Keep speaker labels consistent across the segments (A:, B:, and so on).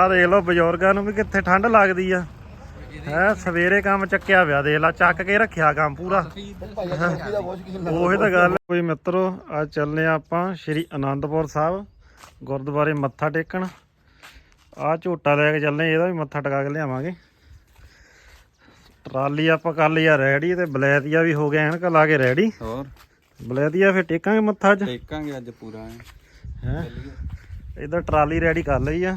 A: ਆ ਦੇਖ ਲਓ ਬਜ਼ੁਰਗਾਂ ਨੂੰ ਵੀ ਕਿੱਥੇ ਠੰਡ ਲੱਗਦੀ ਆ। ਹੈ ਸਵੇਰੇ ਕੰਮ ਚੱਕਿਆ ਪਿਆ ਦੇਖ ਲਾ ਚੱਕ ਕੇ ਰੱਖਿਆ ਕੰਮ ਪੂਰਾ। ਉਹੀ ਤਾਂ ਗੱਲ ਕੋਈ ਮਿੱਤਰੋ ਅੱਜ ਚੱਲਨੇ ਆ ਆਪਾਂ ਸ਼੍ਰੀ ਅਨੰਦਪੁਰ ਸਾਹਿਬ ਗੁਰਦੁਆਰੇ ਮੱਥਾ ਟੇਕਣ। ਆ ਝੋਟਾ ਲੈ ਕੇ ਚੱਲਨੇ ਇਹਦਾ ਵੀ ਮੱਥਾ ਟਿਕਾ ਕੇ ਲਿਆਵਾਂਗੇ। ਟਰਾਲੀ ਆਪਾਂ ਕਰ ਲਈ ਆ ਰੈਡੀ ਤੇ ਬਲੈਤੀਆ ਵੀ ਹੋ ਗਿਆ ਐਨਕ ਲਾ ਕੇ ਰੈਡੀ।
B: ਹੋਰ?
A: ਬਲੈਤੀਆ ਫਿਰ ਟੇਕਾਂਗੇ ਮੱਥਾ ਅੱਜ
B: ਟੇਕਾਂਗੇ ਅੱਜ ਪੂਰਾ
A: ਹੈ? ਇਧਰ ਟਰਾਲੀ ਰੈਡੀ ਕਰ ਲਈ ਆ।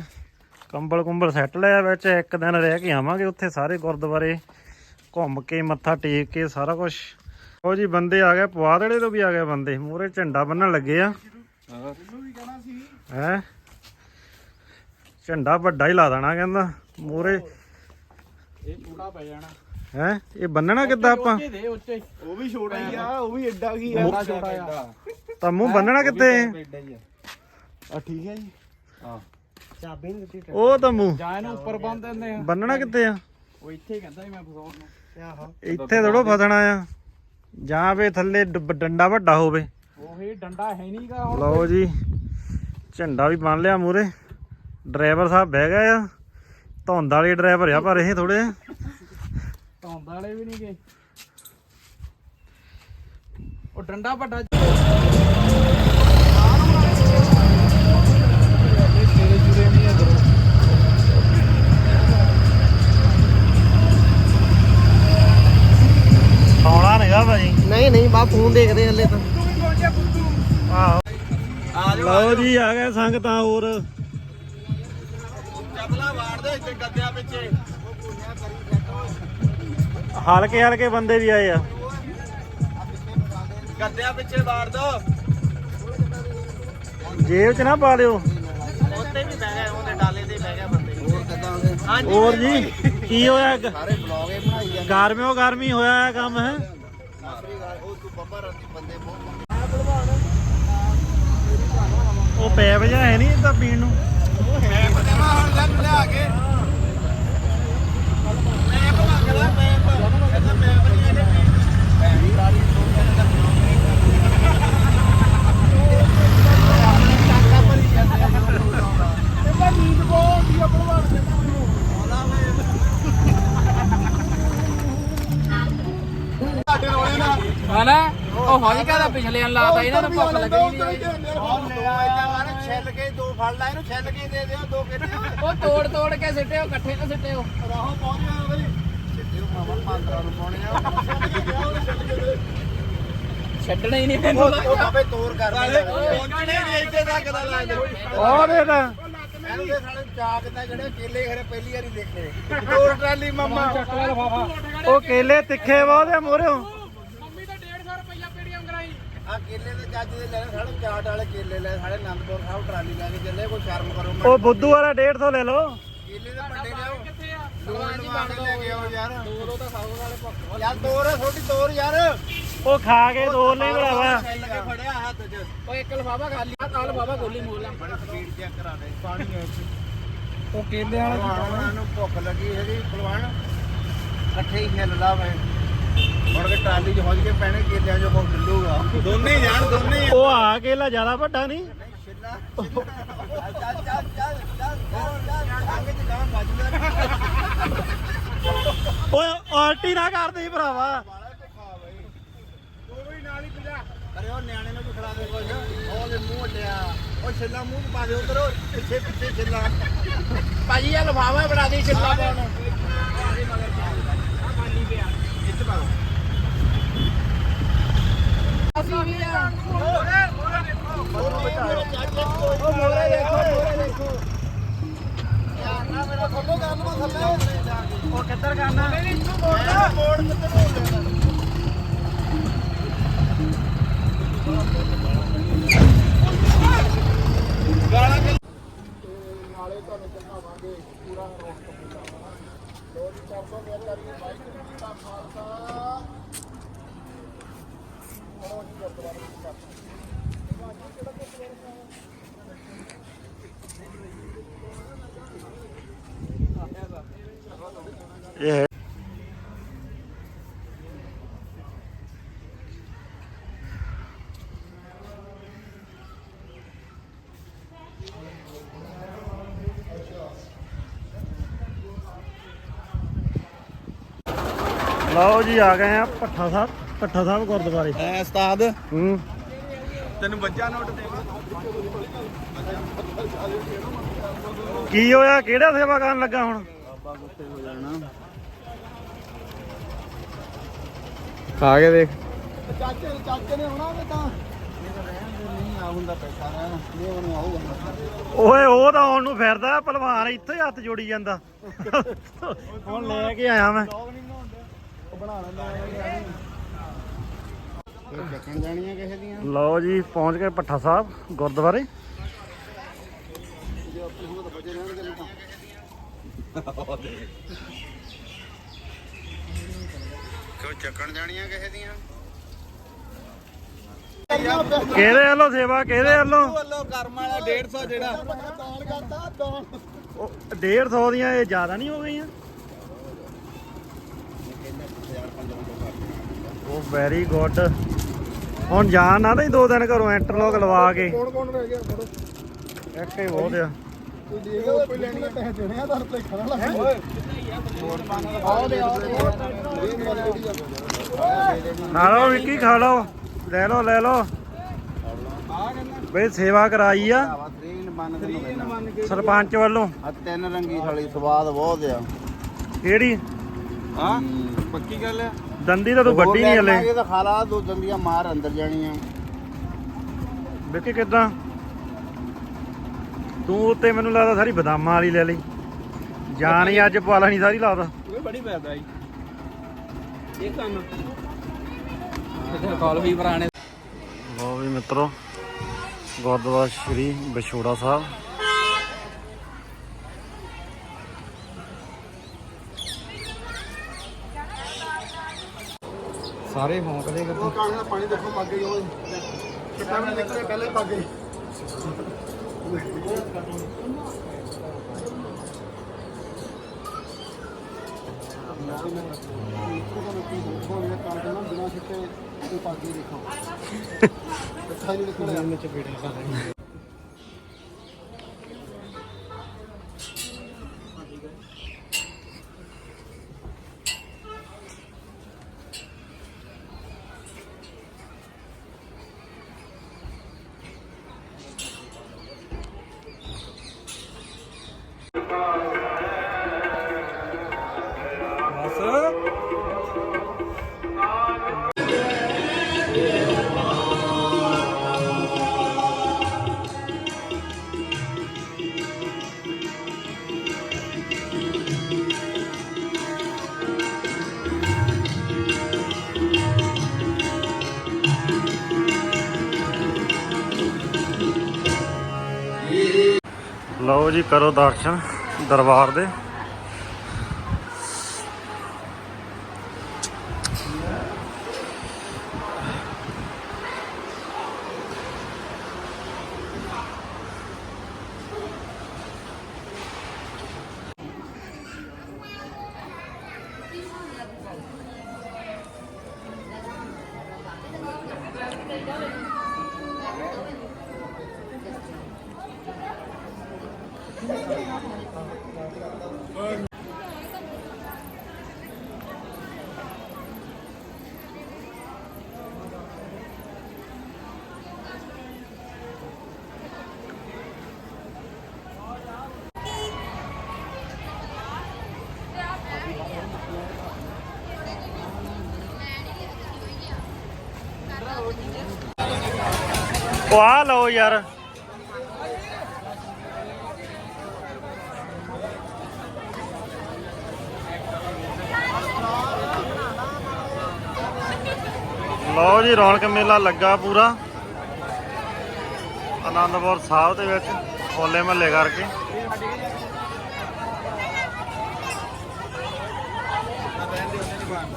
A: ਕੰਬਲ ਕੁੰਬਲ ਸੈੱਟ ਲਿਆ ਵਿੱਚ ਇੱਕ ਦਿਨ ਰਹਿ ਕੇ ਆਵਾਂਗੇ ਉੱਥੇ ਸਾਰੇ ਗੁਰਦੁਆਰੇ ਘੁੰਮ ਕੇ ਮੱਥਾ ਟੇਕ ਕੇ ਸਾਰਾ ਕੁਝ ਉਹ ਜੀ ਬੰਦੇ ਆ ਗਏ ਪਵਾਦੜੇ ਤੋਂ ਵੀ ਆ ਗਏ ਬੰਦੇ ਮੂਰੇ ਝੰਡਾ ਬੰਨਣ ਲੱਗੇ ਆ। ਹੈ? ਝੰਡਾ ਵੱਡਾ ਹੀ ਲਾ ਦੇਣਾ ਕਹਿੰਦਾ ਮੂਰੇ
B: ਇਹ ਪੂਰਾ ਪੈ ਜਾਣਾ।
A: ਹੈ? ਇਹ ਬੰਨਣਾ ਕਿੱਦਾਂ ਆਪਾਂ?
C: ਉਹ ਵੀ ਛੋਟਾ ਹੀ ਆ ਉਹ ਵੀ ਐਡਾ ਕੀ ਆ?
B: ਛੋਟਾ ਆ।
A: ਤਾਂ ਮੂੰਹ ਬੰਨਣਾ ਕਿੱਥੇ?
B: ਆ
C: ਠੀਕ ਹੈ ਜੀ।
B: ਹਾਂ।
C: ਚਾਬੀ ਨਹੀਂ ਦਿੱਤੀ
A: ਉਹ ਤਾਂ ਮੂੰਹ।
B: ਜਾਂ ਇਹਨੂੰ ਉੱਪਰ ਬੰਨ ਦਿੰਦੇ ਆ।
A: ਬੰਨਣਾ ਕਿੱਥੇ ਆ?
B: ਉਹ ਇੱਥੇ ਹੀ ਕਹਿੰਦਾ ਸੀ ਮੈਂ ਫਸਾਉਣ ਨੂੰ।
C: ਆਹੋ
A: ਇੱਥੇ ਥੋੜੋ ਫਸਣਾ ਆ। ਜਾਂ ਵੇ ਥੱਲੇ ਡੱਬ- ਡੰਡਾ ਵੱਡਾ ਹੋਵੇ।
B: ਉਹ ਡੰਡਾ ਹੈ ਨਹੀਂਗਾ ਹੁਣ।
A: ਲਓ ਜੀ ਝੰਡਾ ਵੀ ਬੰਨ ਲਿਆ ਮੂਰੇ ਡਰਾਈਵਰ ਸਾਹਿਬ ਬਹਿ ਗਏ ਆ। ਧੁੰਦ ਵਾਲੇ ਡਰਾਈਵਰ ਆ ਪਰ ਇਹ ਥੋੜੇ
B: ਧੌਂਦ ਵਾਲੇ ਵੀ ਨਹੀਂਗੇ ਉਹ ਡੰਡਾ ਵੱਡਾ
C: ਨਹੀਂ ਨਹੀਂ ਬਾ ਫੋਨ ਦੇਖਦੇ ਹਲੇ ਤਾਂ।
A: ਆਹੋ।
B: ਆ
A: ਲਓ ਜੀ ਆ ਗਏ ਸੰਗਤਾਂ ਹੋਰ।
B: ਚੱਪਲਾ ਵਾੜ ਦੇ ਇੱਥੇ ਗੱਦਿਆਂ ਪਿੱਛੇ।
A: ਹਲਕੇ ਹਲਕੇ ਬੰਦੇ ਵੀ ਆਏ ਆ।
B: ਗੱਦਿਆਂ ਪਿੱਛੇ ਵਾੜ ਦੋ।
A: ਜੇਬ 'ਚ ਨਾ ਪਾ ਲਿਓ।
B: ਉੱਤੇ ਵੀ ਬਹਿ ਗਏ ਉਹਦੇ ਡਾਲੇ ਤੇ ਬਹਿ ਗਏ ਬੰਦੇ। ਹੋਰ ਕਿਦਾਂ ਹਾਂਜੀ।
A: ਹੋਰ ਜੀ ਕੀ ਹੋਇਆ?
C: ਸਾਰੇ ਬਲੌਗ ਇਹ ਬਣਾਈ ਜਾਂਦੇ।
A: ਗਰਮਿਓ ਗਰਮੀ ਹੋਇਆ ਕੰਮ ਹੈ?
C: ਉਹ ਤੂੰ ਬੱਬਾ ਰਾਤੀ ਬੰਦੇ ਮੂੰਹ
A: ਉਹ ਪੈਪ ਜਿਹਾ ਹੈ ਨਹੀਂ ਇਦਾਂ ਪੀਣ ਨੂੰ?
B: ਮੈਂ ਪਤਾ ਹੁਣ ਲੱਗ ਲਿਆ ਕੇ। ਮੈਂ ਮੈਂ ਕਹਿੰਦਾ ਮੈਂ ਹੌਜ ਕਹਦਾ ਪਿਛਲੇ ਨੂੰ ਲਾਤਾ ਇਹਨਾਂ ਨੂੰ ਭੁੱਖ ਲੱਗਣੀ ਨਹੀਂ
C: ਛਿੱਲ ਕੇ ਦੋ ਫੜ ਲੈ ਇਹਨੂੰ ਛਿੱਲ ਕੇ ਦੇ ਦਿਓ ਦੋ ਕਿੱਥੇ
B: ਉਹ ਤੋੜ ਤੋੜ ਕੇ ਸਿੱਟਿਓ ਇਕੱਠੇ ਨਾ ਸਿੱਟਿਓ
C: ਰਾਹੋਂ ਪਹੁੰਚ ਗਿਆ ਬਈ ਸਿੱਧੇ ਮਾਮਾ ਪਾਂਦਰਾ ਨੂੰ ਪਾਉਣੇ ਆ
B: ਛੱਡਣਾ ਹੀ ਨਹੀਂ ਮੈਨੂੰ
C: ਉਹ ਬਾਬੇ ਤੋਰ ਕਰਦੇ
B: ਪਹੁੰਚਣੇ ਨਹੀਂ ਇੱਥੇ ਤੱਕ ਦਾ ਲਾ। ਦੇ
A: ਉਹ ਦੇ ਤਾਂ
C: ਇਹਨੂੰ ਦੇ ਸਾਲੇ ਚਾਕ ਦਾ ਜਿਹੜੇ ਕੇਲੇ ਖਰੇ ਪਹਿਲੀ ਵਾਰੀ ਦੇਖੇ ਤੋਰ ਟਰਾਲੀ ਮਾਮਾ
A: ਉਹ ਕੇਲੇ ਤਿੱਖੇ ਬਹੁਤੇ ਮੋਰਿਓ
B: ਮੰਮੀ ਤਾਂ 150 ਰੁਪਇਆ ਪੇੜੀਆਂ ਕਰਾਈ
C: ਆ ਕੇਲੇ ਦੇ ਚੱਜ ਦੇ ਲੈ ਸਾਲੇ ਚਾਟ ਵਾਲੇ ਕੇਲੇ ਲੈ ਸਾਲੇ ਆਨੰਦਪੁਰ ਸਾਹਿਬ ਟਰਾਲੀ ਲੈ ਕੇ ਚੱਲੇ ਕੋਈ ਸ਼ਰਮ ਕਰੋ
A: ਉਹ ਬੁੱਧੂ ਵਾਲਾ। 150 ਲੈ ਲਓ।
C: ਕੇਲੇ ਦੇ ਵੱਡੇ ਲਿਆਓ।
B: ਕਿੱਥੇ ਆ?
C: ਲੋਨ ਲਵਾ ਕੇ ਲੈ ਆਓ ਯਾਰ।
B: ਦੋ ਤਾਂ ਖਾਓ ਨਾਲੇ ਭੁੱਖ
C: ਯਾਰ ਤੋਰ ਥੋੜੀ ਤੋਰ ਯਾਰ।
A: ਉਹ ਖਾ ਕੇ ਦੋ ਲੈ ਭਰਾਵਾ।
C: ਫੜਿਆ ਹੱਥ 'ਚ।
B: ਓਏ ਇੱਕ ਲਫਾਫਾ ਖਾਲੀ ਆ ਤਾਲ ਬਾਬਾ ਗੋਲੀ ਮੋੜ ਲਾ।
C: ਸਪੀਡ ਚੈੱਕ ਕਰਾ ਦੇ ਪਾਣੀ ਹੈ
B: ਉਹ ਕੇਲੇ
C: ਭਲਵਾਨ ਨੂੰ ਭੁੱਖ ਲੱਗੀ ਹੈਗੀ ਭਲਵਾਨ। ਇਕੱਠੇ ਹੀ ਹਿੱਲ ਲਾ ਮੁੜ ਕੇ ਟਰਾਲੀ 'ਚ ਹੁੱਜ ਕੇ ਪੈਣੇ ਕੇਲਿਆਂ 'ਚੋਂ ਕੋਈ ਢਿੱਲੂਗਾ ਦੋਨੇ ਜਾਣ ਦੋਨੇ
A: ਉਹ ਆ ਕੇਲਾ ਜ਼ਿਆਦਾ ਵੱਡਾ ਨਹੀਂ।
C: ਛਿੱਲਾ ਚੱਲ ਚੱਲ ਚੱਲ ਚੱਲ ਚੱਲ ਅੰਗ 'ਚ ਗਾਂ ਵੱਜਦਾ
A: ਓਏ ਆਲਟੀ ਨਾ ਕਰਦੀ ਭਰਾਵਾ।
C: ਅਰੇ ਉਹ ਨਿਆਣੇ ਨੂੰ ਵੀ ਖਿਲਾ ਦੇ ਕੁਝ ਉਹ ਦੇ ਮੂੰਹ ਅੱਡਿਆ ਉਹ ਛਿੱਲਾ ਮੂੰਹ ਪਾ ਦੇ ਉਧਰ ਪਿੱਛੇ ਪਿੱਛੇ ਛਿੱਲਾ।
B: ਭਾਜੀ ਇਹ ਲਫਾਫਾ ਬਣਾ ਦੇ ਛਿੱਲਾ ਪਾਉਣ
C: ਇੱਥੇ ਪਾ ਦੋ
B: ਅਸੀਂ ਵੀ ਆ
C: ਉਹ ਮੋਰੇ ਦੇਖੋ ਮੋਰੇ ਦੇਖੋ ਯਾਰ ਨਾ ਮੇਰਾ ਥੱਲੇ ਕਰ ਲਵਾਂ ਥੱਲੇ
A: ਉਹ ਕਿੱਧਰ ਕਰਨਾ
C: ਮੋੜਦਾ ਮੋੜ ਕਿੱਥੇ ਮੋੜਦਾ ਗਾਲਾਂ ਨਾਲੇ ਤੁਹਾਨੂੰ ਦਿਖਾਵਾਂਗੇ ਪੂਰਾ ਰੋਸਟ ਲੋ ਜੀ 400 ਮੇਰ ਕਰੀਏ ਵਾਹਿਗੁਰੂ ਜੀ ਕਾ ਖਾਲਸਾ। ਚਲੋ ਜੀ ਗੁਰਦੁਆਰੇ ਵਿੱਚ ਕਰਦੇ
A: ਇਹ ਹੈ ਲਓ ਜੀ ਆ ਗਏ ਆ ਪੱਠਾ ਸਾਹਿਬ ਪੱਠਾ ਸਾਹਿਬ ਗੁਰਦੁਆਰੇ।
C: ਐ ਉਸਤਾਦ।
A: ਹੂੰ।
C: ਤੈਨੂੰ ਬੱਜਾ ਨੋਟ ਦੇ।
A: ਕੀ ਹੋਇਆ? ਕਿਹੜਾ ਸੇਵਾ ਕਰਨ ਲੱਗਾ ਹੁਣ?
C: ਬਾਬਾ ਗੁੱਸੇ ਹੋ ਜਾਣਾ
B: ਖਾ ਕੇ ਦੇਖ।
C: ਚਾਚੇ ਚਾਚੇ ਨੇ ਆਉਣਾ ਕਿ ਤਾਂ।
A: ਓਏ ਉਹ ਤਾਂ ਆਉਣ ਨੂੰ ਫਿਰਦਾ ਪਹਿਲਵਾਨ ਇੱਥੇ ਹੱਥ ਜੋੜੀ ਜਾਂਦਾ। ਹੁਣ ਲੈ ਕੇ ਆਇਆ ਮੈਂ
C: ਲੋਗ ਨਹੀਂ ਬਣਾਉਂਦੇ ਉਹ ਬਣਾ ਲੈਂਦੇ ਆ ਚੱਕਣ ਜਾਣੀਆਂ ਕਿਸੇ ਦੀਆਂ?
A: ਲਓ ਜੀ ਪਹੁੰਚ ਗਏ ਪੱਠਾ ਸਾਹਿਬ ਗੁਰਦੁਆਰੇ।
C: ਕਿਉਂ ਚੱਕਣ ਜਾਣੀਆਂ ਕਿਸੇ ਦੀਆਂ?
A: ਕਿਹਦੇ ਵੱਲੋਂ ਸੇਵਾ ਕਿਹਦੇ ਵੱਲੋਂ?
C: ਵੱਲੋਂ ਕਰਮ ਵਾਲਾ 150 ਜਿਹੜਾ। ਦਾਨ ਕਰਦਾ ਦਾਨ
A: ਉਹ 150 ਦੀਆਂ ਇਹ ਜ਼ਿਆਦਾ ਨਹੀਂ ਹੋ ਗਈਆਂ? ਉਹ ਵੈਰੀ ਗੁੱਡ ਹੁਣ ਜਾਣ ਨਾ ਨਹੀਂ ਦੋ ਦਿਨ ਘਰੋਂ ਇੰਟਰਲੌਕ ਲਵਾ ਕੇ।
C: ਕੌਣ ਕੌਣ ਰਹਿ ਗਿਆ? ਫੜੋ।
A: ਇੱਕ ਹੀ ਬਹੁਤ ਆ।
C: ਕੋਈ ਦੇ ਗਿਆ ਕੋਈ ਲੈਣੀ ਪੈਸੇ ਦੇਣੇ ਆ ਤਾਂ ਤੇ ਖੜਾ ਲੱਗ ਓਏ ਆਓ ਦੇ ਆਓ
A: ਨਾਲੋਂ ਵਿੱਕੀ ਖਾ ਲਓ। ਲੈ ਲਓ ਲੈ ਲਓ। ਬਈ ਸੇਵਾ ਕਰਾਈ ਆ। ਸਰਪੰਚ ਵੱਲੋਂ।
C: ਆ ਤਿੰਨ ਰੰਗੀ ਥਾਲੀ ਸਵਾਦ ਬਹੁਤ ਆ।
A: ਕਿਹੜੀ?
C: ਹਾਂ ਪੱਕੀ ਗੱਲ ਹੈ
A: ਦੰਦੀ ਤਾਂ ਤੂੰ ਵੱਡੀ ਨਹੀਂ ਹਲੇ।
C: ਇਹ ਤਾਂ ਖਾ ਲਾ ਦੋ ਦੰਦੀਆਂ ਮਾਰ ਅੰਦਰ ਜਾਣੀਆਂ।
A: ਵਿੱਕੀ ਕਿਦਾਂ? ਤੂੰ ਉੱਤੇ ਮੈਨੂੰ ਲੱਗਦਾ ਸਾਰੀ ਬਦਾਮਾਂ ਵਾਲੀ ਲੈ ਲਈ। ਜਾਨ ਹੀ ਅੱਜ ਪਾਲਾ ਨਹੀਂ ਸਾਰੀ ਲਾਦਾ।
B: ਬੜੀ ਪੈਦਾ ਜੀ ਇਹ ਕੰਮ। ਕਾਲ ਵੀ ਪੁਰਾਣੇ
A: ਲਓ ਵੀ ਮਿੱਤਰੋ ਗੁਰਦੁਆਰਾ ਸ਼੍ਰੀ ਵਿਛੋੜਾ ਸਾਹਿਬ।
B: ਸਾਰੇ ਭੌਂਕਦੇ
C: ਉਹ ਕਾਣੇ ਦਾ ਪਾਣੀ ਦੇਖੋ ਪੱਗ ਗਈ ਉਹ। ਕਿੱਟਾ ਵੀ ਨਿਕਲੇ ਪਹਿਲੇ ਪੱਗ ਗਈ ਬਿਨਾ ਸਿੱਟੇ ਕੋਈ ਪੱਗ ਹੀ। ਦੇਖੋ ਕਿੱਥਾ ਨਹੀਂ ਨਿਕਲਿਆ
A: ਲਓ ਜੀ ਕਰੋ ਦਰਸ਼ਨ ਦਰਬਾਰ ਦੇ। ਉਹ ਆ ਲਓ ਯਾਰ। ਲਓ ਜੀ ਰੌਣਕ ਮੇਲਾ ਲੱਗਾ ਪੂਰਾ। ਆਨੰਦਪੁਰ ਸਾਹਿਬ ਦੇ ਵਿੱਚ ਹੋਲੇ ਮਹੱਲੇ ਕਰਕੇ।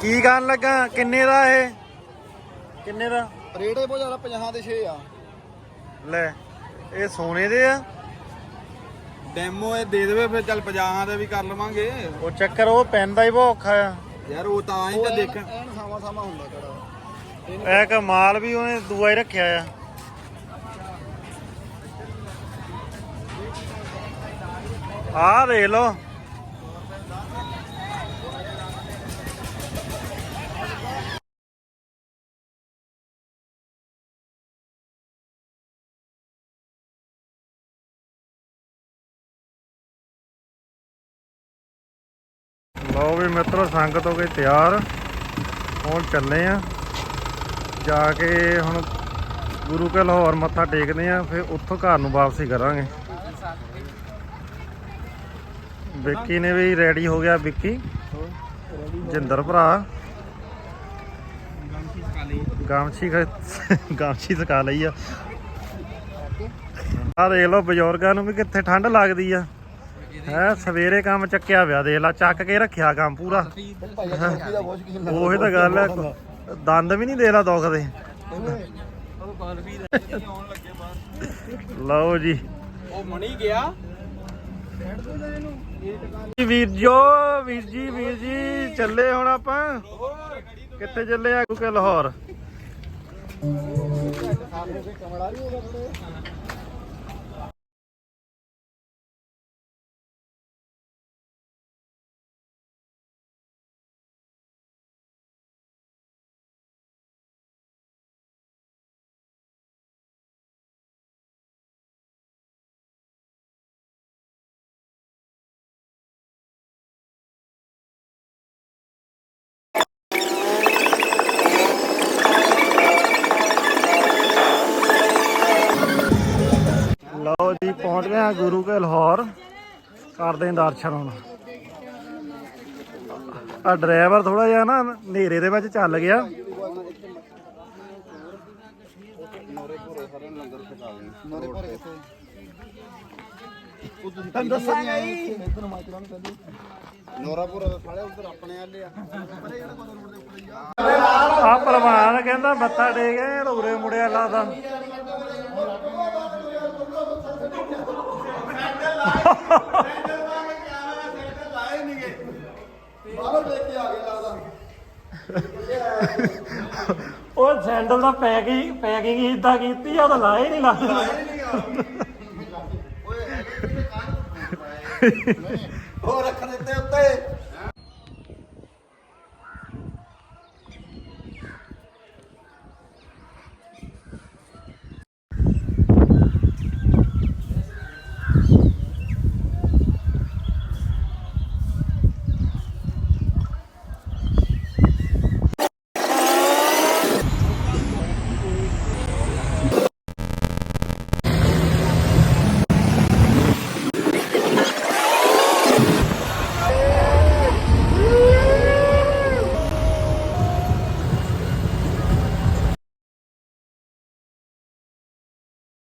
A: ਕੀ ਕਰਨ ਲੱਗਾ? ਕਿੰਨੇ ਦਾ ਇਹ? ਕਿੰਨੇ ਦਾ?
C: ਰੇੜੇ ਬਹੁਤ ਜ਼ਿਆਦਾ 50 ਦੇ 6 ਆ।
A: ਲੈ ਇਹ ਸੋਨੇ ਦੇ ਆ?
C: ਡੈਮੋ ਇਹ ਦੇ ਦੇਵੇ ਫਿਰ ਚੱਲ 50 ਦੇ ਵੀ ਕਰ ਲਵਾਂਗੇ।
A: ਉਹ ਚੱਕਰ ਉਹ ਪੈਨ ਦਾ ਹੀ ਬਹੁਤ ਔਖਾ ਆ।
C: ਯਾਰ ਉਹ ਤਾਂ ਹੀ ਤਾਂ ਦੇਖਣ ਐਨ ਸਾਵਾ ਸਾਵਾ ਹੁੰਦਾ ਕਿਹੜਾ।
A: ਇੱਕ ਮਾਲ ਵੀ ਉਹਨੇ ਦੂਆ ਹੀ ਰੱਖਿਆ ਆ। ਆ ਦੇਖ ਲਓ। ਲਓ ਵੀ ਮਿੱਤਰੋ, ਸੰਗਤ ਹੋ ਗਈ ਤਿਆਰ। ਹੁਣ ਚੱਲੇ ਆ। ਜਾ ਕੇ ਹੁਣ ਗੁਰੂ ਕੇ ਲਾਹੌਰ ਮੱਥਾ ਟੇਕਦੇ ਆ ਫਿਰ ਉੱਥੋਂ ਘਰ ਨੂੰ ਵਾਪਸੀ ਕਰਾਂਗੇ। ਵਿੱਕੀ ਨੇ ਵੀ ਰੈਡੀ ਹੋ ਗਿਆ ਵਿੱਕੀ? ਜਿੰਦਰ ਭਰਾ। ਗਾਮਛੀ ਗਾਮਛੀ ਸਕਾ ਲਈ ਆ। ਆ ਦੇਖ ਲਓ ਬਜ਼ੁਰਗਾਂ ਨੂੰ ਵੀ ਕਿੱਥੇ ਠੰਡ ਲੱਗਦੀ ਆ। ਹੈ ਸਵੇਰੇ ਕੰਮ ਚੱਕਿਆ ਪਿਆ ਦੇਖ ਲਾ ਚੱਕ ਕੇ ਰੱਖਿਆ ਕੰਮ ਪੂਰਾ। ਉਹੀ ਤਾਂ ਗੱਲ ਹੈ ਦੰਦ ਵੀ ਨਹੀਂ ਦੇ ਲਾ ਦੁਖਦੇ
B: ਉਹ ਕਾਲਫੀ ਦੇ। ਆਉਣ ਲੱਗੇ ਬਾਹਰ
A: ਲਓ ਜੀ।
B: ਉਹ ਮਣੀ ਗਿਆ।
A: ਜੀ ਵੀਰ ਜੋ ਵੀਰ ਜੀ ਵੀਰ ਜੀ ਚੱਲੇ ਹੁਣ ਆਪਾਂ। ਕਿੱਥੇ ਚੱਲੇ ਆ? ਕਿ ਲਾਹੌਰ।
C: ਕਮੜਾ ਨਹੀਂ ਹੋਗਾ
A: ਪਹੁੰਚ ਗਏ ਆ ਗੁਰੂ ਕੇ ਲਾਹੌਰ। ਕਰਦੇ ਆਂ ਦਰਸ਼ਨ ਹੁਣ। ਆ ਡਰਾਈਵਰ ਥੋੜਾ ਜਿਹਾ ਨਾ ਹਨੇਰੇ ਦੇ ਵਿੱਚ ਚੱਲ ਗਿਆ।
C: ਤੁਹਾਨੂੰ ਇਧਰ ਨੂੰ ਕਹਿੰਦੇ ਨੋਰਾਪੁਰ ਸਾਲੇ ਉਧਰ ਆਪਣੇ ਆਲੇ ਆ। ਪਰੇ ਜਿਹੜਾ ਕੋਲ ਰੋਡ ਦੇ ਉੱਪਰ ਹੀ ਆ
A: ਆ ਪ੍ਰਵਾਨ ਕਹਿੰਦਾ ਮੱਥਾ ਟੇਕੇ ਰੋਰੇ ਮੁੜਿਆ ਲਾਦਾ ਉਹ ਸੈਂਡਲ ਦਾ ਪੈਕਿੰਗ ਪੈਕਿੰਗ ਇਦਾਂ ਕੀਤੀ ਆ ਤਾਂ ਲਾਏ ਨਹੀਂ ਲੱਗਦਾ
C: ਓਏ